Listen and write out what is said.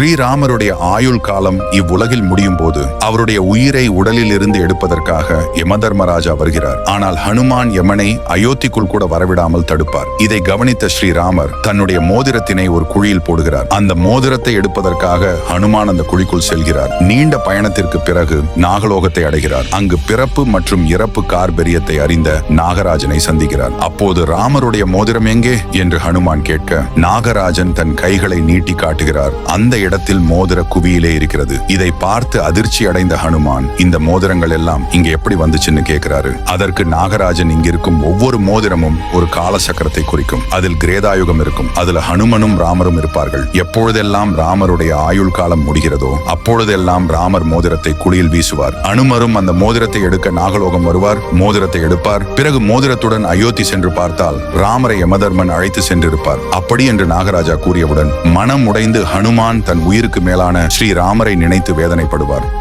ஸ்ரீராமருடைய ஆயுள் காலம் இவ்வுலகில் முடியும் போது அவருடைய உயிரை உடலில் இருந்து எடுப்பதற்காக யமதர்மராஜா வருகிறார். ஆனால் ஹனுமான் யமனை அயோத்திக்குள் கூட வரவிடாமல் தடுப்பார். இதை கவனித்த ஸ்ரீராமர் தன்னுடைய மோதிரத்தினை ஒரு குழியில் போடுகிறார். அந்த மோதிரத்தை எடுப்பதற்காக ஹனுமான் அந்த குழிக்குள் செல்கிறார். நீண்ட பயணத்திற்கு பிறகு நாகலோகத்தை அடைகிறார். அங்கு பிறப்பு மற்றும் இறப்பு கார்பெரியத்தை அறிந்த நாகராஜனை சந்திக்கிறார். அப்போது ராமருடைய மோதிரம் எங்கே? என்று ஹனுமான் கேட்க நாகராஜன் தன் கைகளை நீட்டி காட்டுகிறார். அந்த இடத்தில் மோதிர குவியிலே இருக்கிறது. இதை பார்த்து அதிர்ச்சி அடைந்த ஹனுமான் இந்த மோதிரங்கள் எல்லாம் இங்க எப்படி வந்துச்சுன்னு கேட்கிறாரு. அதற்கு நாகராஜன் இங்கிருக்கும் ஒவ்வொரு மோதிரமும் ஒரு கால சக்கரத்தை குறிக்கும். அதில் கிரேதாயுகம் இருக்கும். அதுல ஹனுமனும் ராமரும் இருப்பார்கள். எப்பொழுதெல்லாம் ராமருடைய ஆயுள் காலம் முடிகிறதோ அப்பொழுதெல்லாம் ராமர் மோதிரத்தை குளியில் வீசுவார். அனுமரும் அந்த மோதிரத்தை எடுக்க நாகலோகம் வருவார். மோதிரத்தை எடுப்பார். பிறகு மோதிரத்துடன் அயோத்தி சென்று பார்த்தால் ராமரை யமதர்மன் அழைத்து சென்றிருப்பார். அப்படி என்று நாகராஜா கூறியவுடன் மனம் உடைந்து ஹனுமான் தன் உயிருக்கு மேலான ஸ்ரீராமரை நினைத்து வேதனைப்படுவார்.